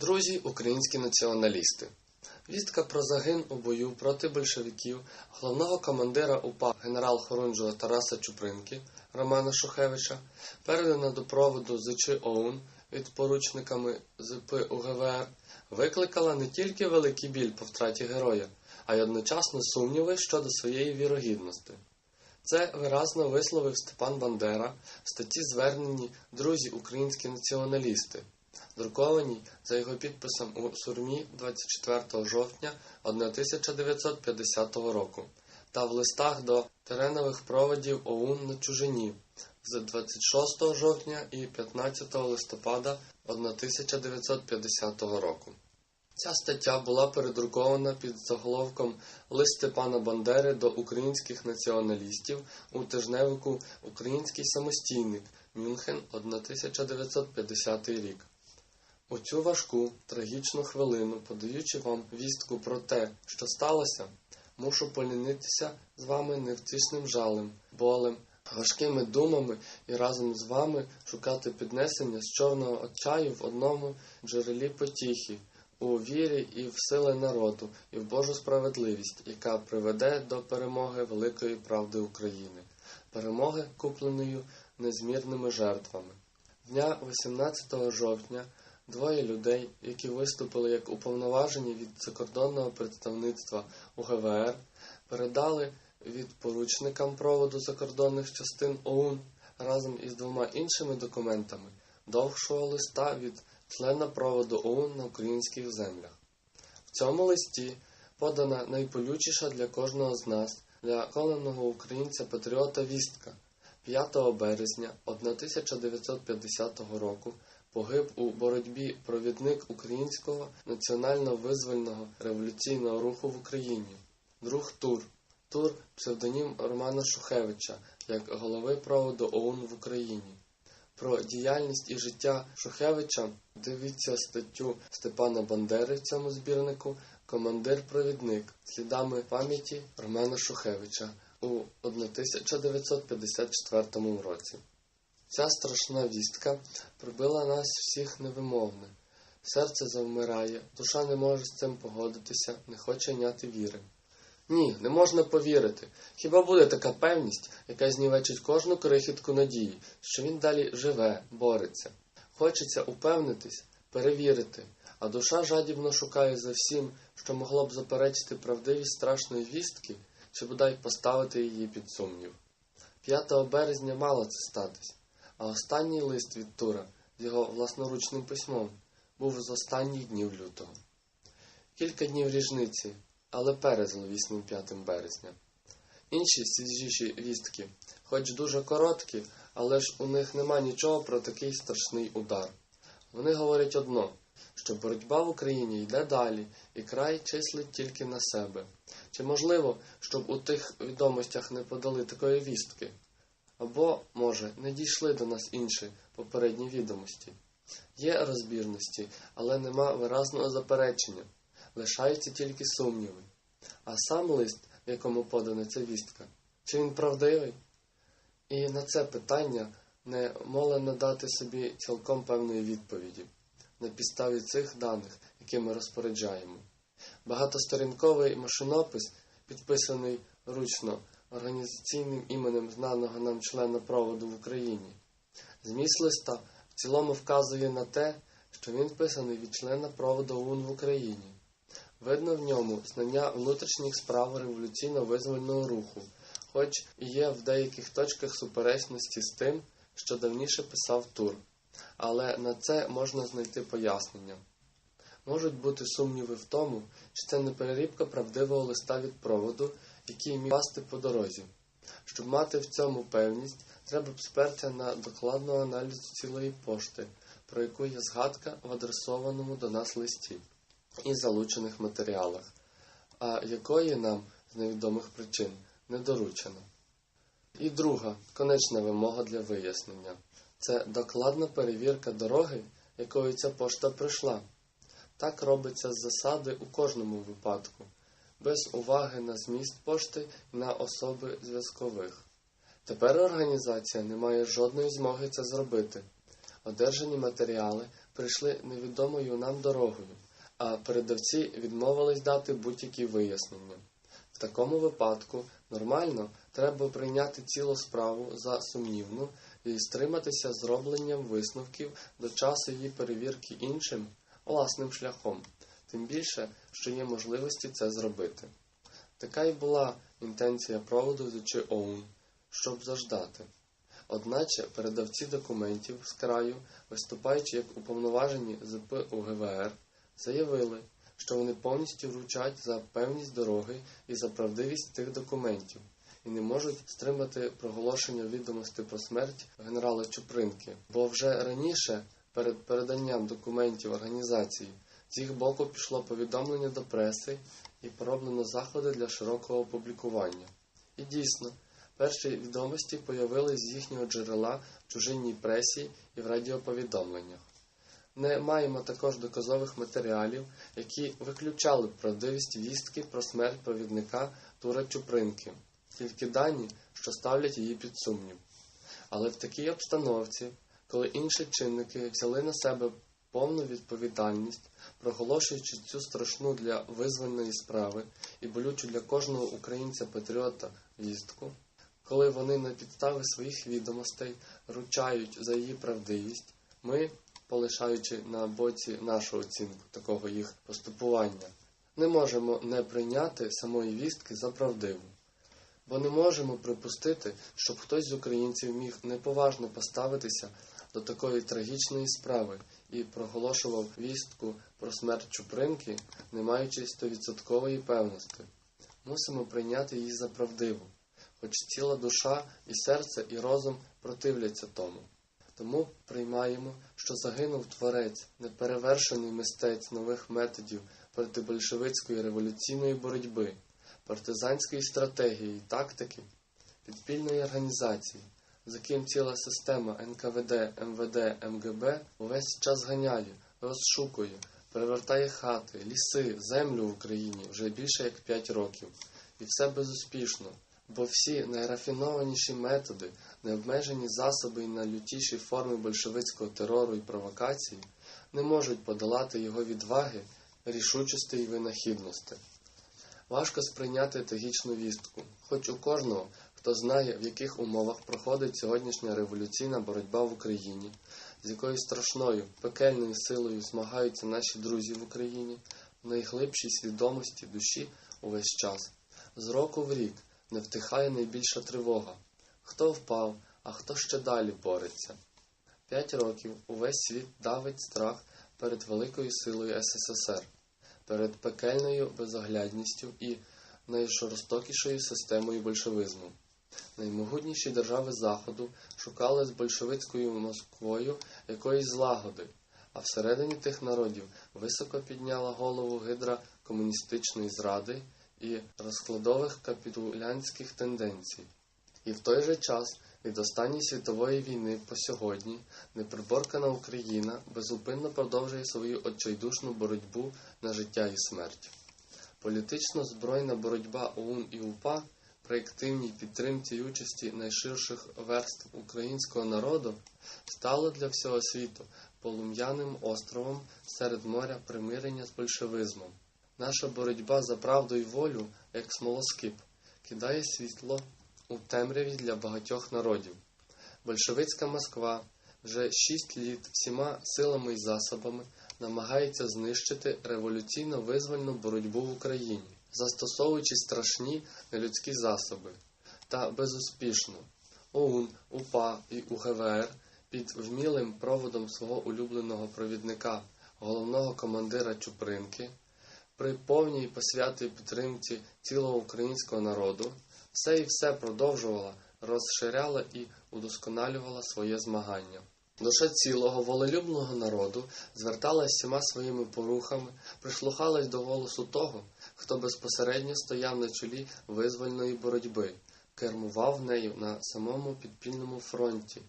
Друзі, українські націоналісти. Вістка про загин у бою проти большевиків головного командира УПА генерал-хорунжого Тараса Чупринки Романа Шухевича передана до проводу ЗЧ ОУН від поручниками ЗП УГВР викликала не тільки великий біль по втраті героя, а й одночасно сумніви щодо своєї вірогідності. Це виразно висловив Степан Бандера в статті зверненні Друзі українські націоналісти, друкованій за його підписом у Сурмі 24 жовтня 1950 року та в листах до теренових проводів ОУН на чужині з 26 жовтня і 15 листопада 1950 року. Ця стаття була передрукована під заголовком Лист Степана Бандери до українських націоналістів у тижневику Український самостійник Мюнхен 1950 рік. У цю важку, трагічну хвилину, подаючи вам вістку про те, що сталося, мушу полінитися з вами невтішним жалем, болем, важкими думами і разом з вами шукати піднесення з чорного отчаю в одному джерелі потіхи, у вірі і в сили народу, і в Божу справедливість, яка приведе до перемоги великої правди України, перемоги, купленої незмірними жертвами. Дня 18 жовтня двоє людей, які виступили як уповноважені від закордонного представництва УГВР, передали від поручникам проводу закордонних частин ОУН разом із двома іншими документами довшого листа від члена проводу ОУН на українських землях. В цьому листі подана найполючіша для кожного з нас, для коленого українця-патріота вістка. 5 березня 1950 року погиб у боротьбі провідник українського національно-визвольного революційного руху в Україні, друг Тур, Тур псевдонім Романа Шухевича як голови проводу ОУН в Україні. Про діяльність і життя Шухевича дивіться статтю Степана Бандери в цьому збірнику Командир-провідник слідами пам'яті Романа Шухевича у 1954 році. Ця страшна вістка прибила нас всіх невимовне. Серце завмирає, душа не може з цим погодитися, не хоче йняти віри. Ні, не можна повірити. Хіба буде така певність, яка знівечить кожну крихітку надії, що він далі живе, бореться. Хочеться упевнитись, перевірити, а душа жадібно шукає за всім, що могло б заперечити правдивість страшної вістки, чи бодай поставити її під сумнів. 5 березня мало це статись, а останній лист від Тура з його власноручним письмом був з останніх днів лютого. Кілька днів ріжниці, але перед зловісним 5 березня. Інші свіжіші вістки, хоч дуже короткі, але ж у них нема нічого про такий страшний удар. Вони говорять одно, що боротьба в Україні йде далі, і край числить тільки на себе. Чи можливо, щоб у тих відомостях не подали такої вістки? Або, може, не дійшли до нас інші попередні відомості. Є розбірності, але нема виразного заперечення, лишаються тільки сумніви. А сам лист, в якому подана ця вістка, чи він правдивий? І на це питання не молено дати собі цілком певної відповіді на підставі цих даних, якими розпоряджаємо. Багатосторінковий машинопис, підписаний ручно організаційним іменем знаного нам члена проводу в Україні. Зміст листа в цілому вказує на те, що він писаний від члена проводу ОУН в Україні. Видно в ньому знання внутрішніх справ революційно-визвольного руху, хоч і є в деяких точках суперечності з тим, що давніше писав Тур. Але на це можна знайти пояснення. Можуть бути сумніви в тому, чи це не перерібка правдивого листа від проводу, який міг пасти по дорозі. Щоб мати в цьому певність, треба б спертися на докладну аналіз цілої пошти, про яку є згадка в адресованому до нас листі і залучених матеріалах, а якої нам з невідомих причин не доручено. І друга конечна вимога для вияснення це докладна перевірка дороги, якою ця пошта прийшла. Так робиться з засади у кожному випадку, без уваги на зміст пошти на особи зв'язкових. Тепер організація не має жодної змоги це зробити. Одержані матеріали прийшли невідомою нам дорогою, а передавці відмовились дати будь-які вияснення. В такому випадку нормально треба прийняти цілу справу за сумнівну і стриматися зробленням висновків до часу її перевірки іншим власним шляхом, тим більше, що є можливості це зробити. Така й була інтенція проводу чи ОУН, щоб заждати. Одначе передавці документів з краю, виступаючи як уповноважені ЗП УГВР, заявили, що вони повністю вручать за певність дороги і за правдивість тих документів, і не можуть стримати проголошення відомостей про смерть генерала Чупринки, бо вже раніше, перед переданням документів організації, з їх боку пішло повідомлення до преси і пороблено заходи для широкого опублікування. І дійсно, перші відомості появились з їхнього джерела в чужинній пресі і в радіоповідомленнях. Не маємо також доказових матеріалів, які виключали правдивість вістки про смерть провідника Тура Чупринки, тільки дані, що ставлять її під сумнів. Але в такій обстановці, коли інші чинники взяли на себе повну відповідальність, проголошуючи цю страшну для визвольної справи і болючу для кожного українця-патріота вістку, коли вони на підстави своїх відомостей ручають за її правдивість, ми, полишаючи на боці нашу оцінку такого їх поступування, не можемо не прийняти самої вістки за правдиву. Бо не можемо припустити, щоб хтось з українців міг неповажно поставитися до такої трагічної справи і проголошував вістку про смерть Чупринки, не маючи стовідсоткової певності. Мусимо прийняти її за правдиву, хоч ціла душа і серце, і розум противляться тому. Тому приймаємо, що загинув творець, неперевершений мистець нових методів проти большевицької революційної боротьби, партизанської стратегії і тактики, підпільної організації, за ким ціла система НКВД, МВД, МГБ увесь час ганяє, розшукує, перевертає хати, ліси, землю в Україні вже більше як 5 років. І все безуспішно, бо всі найрафінованіші методи, необмежені засоби і найлютіші форми большевицького терору і провокації не можуть подолати його відваги, рішучості і винахідності. Важко сприйняти трагічну вістку, хоч у кожного, хто знає, в яких умовах проходить сьогоднішня революційна боротьба в Україні, з якою страшною, пекельною силою змагаються наші друзі в Україні, в найглибшій свідомості душі увесь час. З року в рік не втихає найбільша тривога. Хто впав, а хто ще далі бореться. П'ять років увесь світ давить страх перед великою силою СССР, перед пекельною безоглядністю і найжорстокішою системою большевизму. Наймогутніші держави Заходу шукали з большевицькою Москвою якоїсь злагоди, а всередині тих народів високо підняла голову гидра комуністичної зради і розкладових капітулянських тенденцій. І в той же час від останньої світової війни по сьогодні неприборкана Україна безупинно продовжує свою отчайдушну боротьбу на життя і смерть. Політично збройна боротьба ОУН і УПА при активній підтримці й участі найширших верств українського народу стало для всього світу полум'яним островом серед моря примирення з большевизмом. Наша боротьба за правду і волю, як смолоскип, кидає світло у темряві для багатьох народів. Большевицька Москва вже шість літ всіма силами і засобами намагається знищити революційно-визвольну боротьбу в Україні, застосовуючи страшні нелюдські засоби. Та безуспішно ОУН, УПА і УГВР під вмілим проводом свого улюбленого провідника, головного командира Чупринки, при повній посвятій підтримці цілого українського народу, все і все продовжувала, розширяла і удосконалювала своє змагання. Душа цілого волелюбного народу зверталась всіма своїми порухами, прислухалась до голосу того, хто безпосередньо стояв на чолі визвольної боротьби, кермував нею на самому підпільному фронті,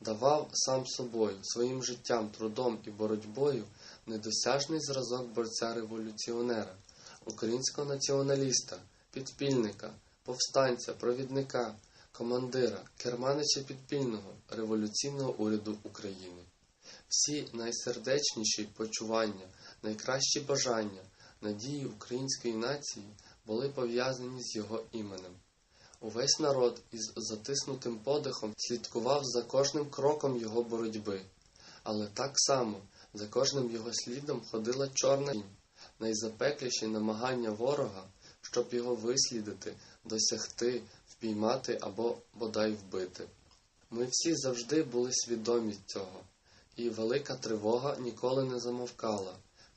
давав сам собою, своїм життям, трудом і боротьбою недосяжний зразок борця-революціонера, українського націоналіста, підпільника, повстанця, провідника, командира, керманича підпільного революційного уряду України. всі найсердечніші почування, найкращі бажання, надії української нації були пов'язані з його іменем. Увесь народ із затиснутим подихом слідкував за кожним кроком його боротьби, але так само за кожним його слідом ходила чорна тінь, найзапекліші намагання ворога, щоб його вислідити, досягти, впіймати або бодай вбити. Ми всі завжди були свідомі цього, і велика тривога ніколи не замовкала,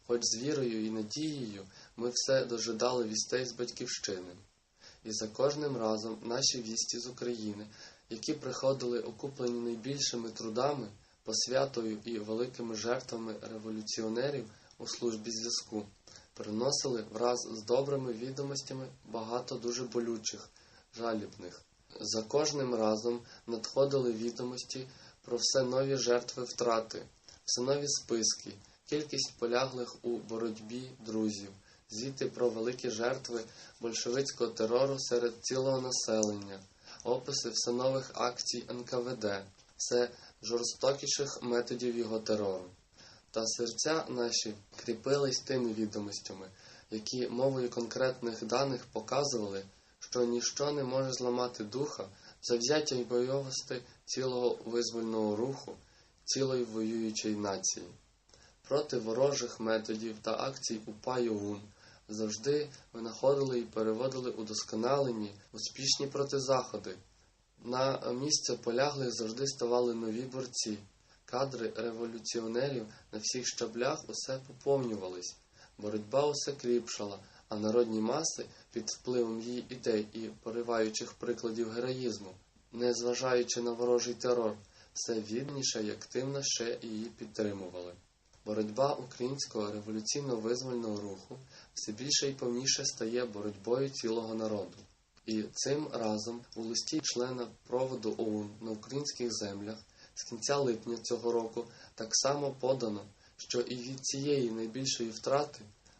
хоч з вірою і надією ми все дожидали вістей з батьківщини. І за кожним разом наші вісті з України, які приходили окуплені найбільшими трудами, посвятою і великими жертвами революціонерів у службі зв'язку, приносили враз з добрими відомостями багато дуже болючих, жалібних. За кожним разом надходили відомості про все нові жертви втрати, все нові списки, кількість поляглих у боротьбі друзів, звіти про великі жертви большевицького терору серед цілого населення, описи все нових акцій НКВД, все жорстокіших методів його терору. Та серця наші кріпились тими відомостями, які мовою конкретних даних показували, що ніщо не може зламати духа, завзяття й бойовості цілого визвольного руху, цілої воюючої нації. Проти ворожих методів та акцій УПА й завжди винаходили і переводили удосконалені, успішні протизаходи. На місце поляглих завжди ставали нові борці. Кадри революціонерів на всіх щаблях усе поповнювались, боротьба усе кріпшала, а народні маси під впливом її ідей і пориваючих прикладів героїзму, незважаючи на ворожий терор, все відніше і активно ще її підтримували. Боротьба українського революційно-визвольного руху все більше і повніше стає боротьбою цілого народу. І цим разом у листі члена проводу ОУН на українських землях з кінця липня цього року так само подано, що і від цієї найбільшої втрати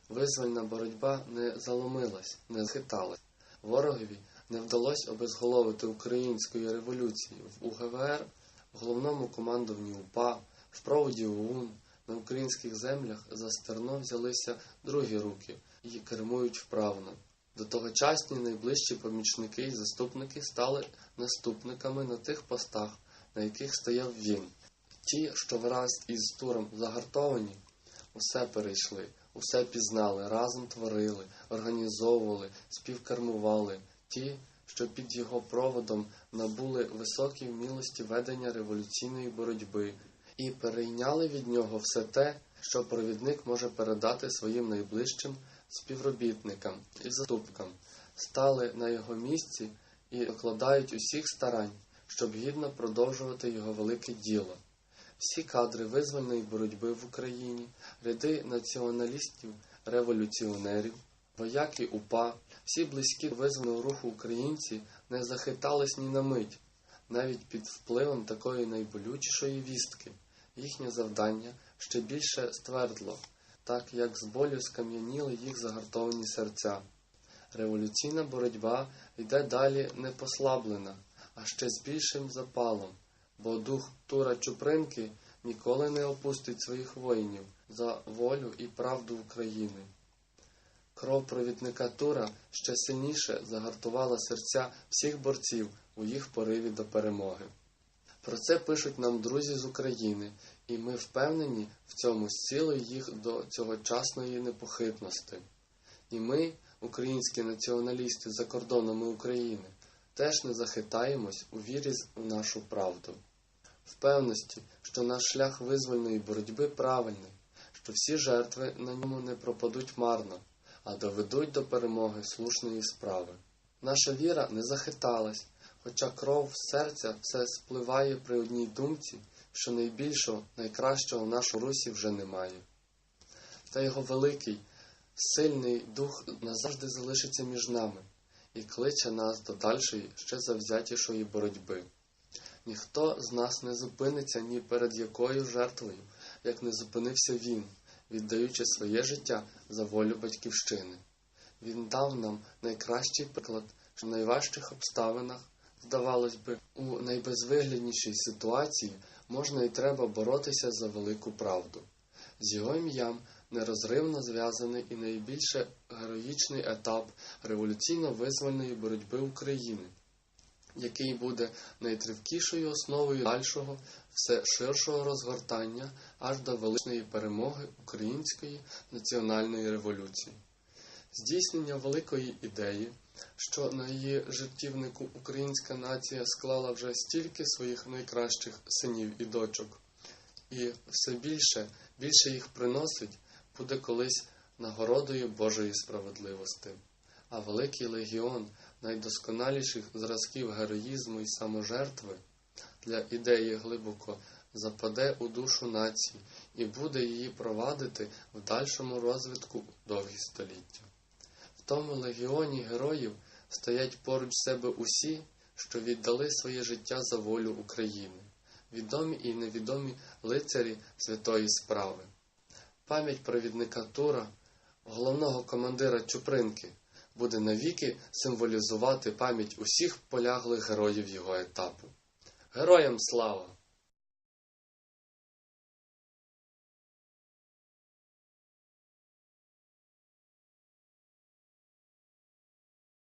визвольна боротьба не заломилась, не схиталась. Ворогові не вдалося обезголовити української революції в УГВР, в головному командуванні УПА, в проводі ОУН. На українських землях за стерно взялися другі руки і кермують вправно. До тогочасні найближчі помічники і заступники стали наступниками на тих постах, на яких стояв він. Ті, що враз із туром загартовані, усе перейшли, усе пізнали, разом творили, організовували, співкермували, ті, що під його проводом набули високі вмілості ведення революційної боротьби і перейняли від нього все те, що провідник може передати своїм найближчим співробітникам і заступникам, стали на його місці і докладають усіх старань, щоб гідно продовжувати його велике діло. Всі кадри визвольної боротьби в Україні, ряди націоналістів, революціонерів, вояки УПА, всі близькі визвольного руху українці не захитались ні на мить, навіть під впливом такої найболючішої вістки. Їхнє завдання ще більше ствердло, так як з болю скам'яніли їх загартовані серця. Революційна боротьба йде далі не послаблена, а ще з більшим запалом, бо дух Тура Чупринки ніколи не опустить своїх воїнів за волю і правду України. Кров провідника Тура ще сильніше загартувала серця всіх борців у їх пориві до перемоги. Про це пишуть нам друзі з України, і ми впевнені в цьому з цілої їх до цьогочасної непохитності. І ми, українські націоналісти за кордонами України, теж не захитаємось у вірі в нашу правду, впевненості, що наш шлях визвольної боротьби правильний, що всі жертви на ньому не пропадуть марно, а доведуть до перемоги слушної справи. Наша віра не захиталась, хоча кров серця все спливає при одній думці, що найбільшого, найкращого в нашому русі вже немає. Та його великий, сильний дух назавжди залишиться між нами і кличе нас до дальшої, ще завзятішої боротьби. Ніхто з нас не зупиниться ні перед якою жертвою, як не зупинився він, віддаючи своє життя за волю батьківщини. Він дав нам найкращий приклад, що в найважчих обставинах, здавалось би, у найбезвигляднішій ситуації можна і треба боротися за велику правду. З його ім'ям нерозривно зв'язаний і найбільше героїчний етап революційно-визвольної боротьби України, який буде найтривкішою основою дальшого, все ширшого розгортання аж до величної перемоги української національної революції. Здійснення великої ідеї, що на її жертівнику українська нація склала вже стільки своїх найкращих синів і дочок, і все більше, більше їх приносить, буде колись нагородою Божої справедливості. А великий легіон найдосконаліших зразків героїзму і саможертви для ідеї глибоко западе у душу нації і буде її провадити в дальшому розвитку довгі століття. Тому легіоні героїв стоять поруч себе усі, що віддали своє життя за волю України, відомі і невідомі лицарі святої справи. Пам'ять провідника Тура, головного командира Чупринки, буде навіки символізувати пам'ять усіх поляглих героїв його етапу. Героям слава!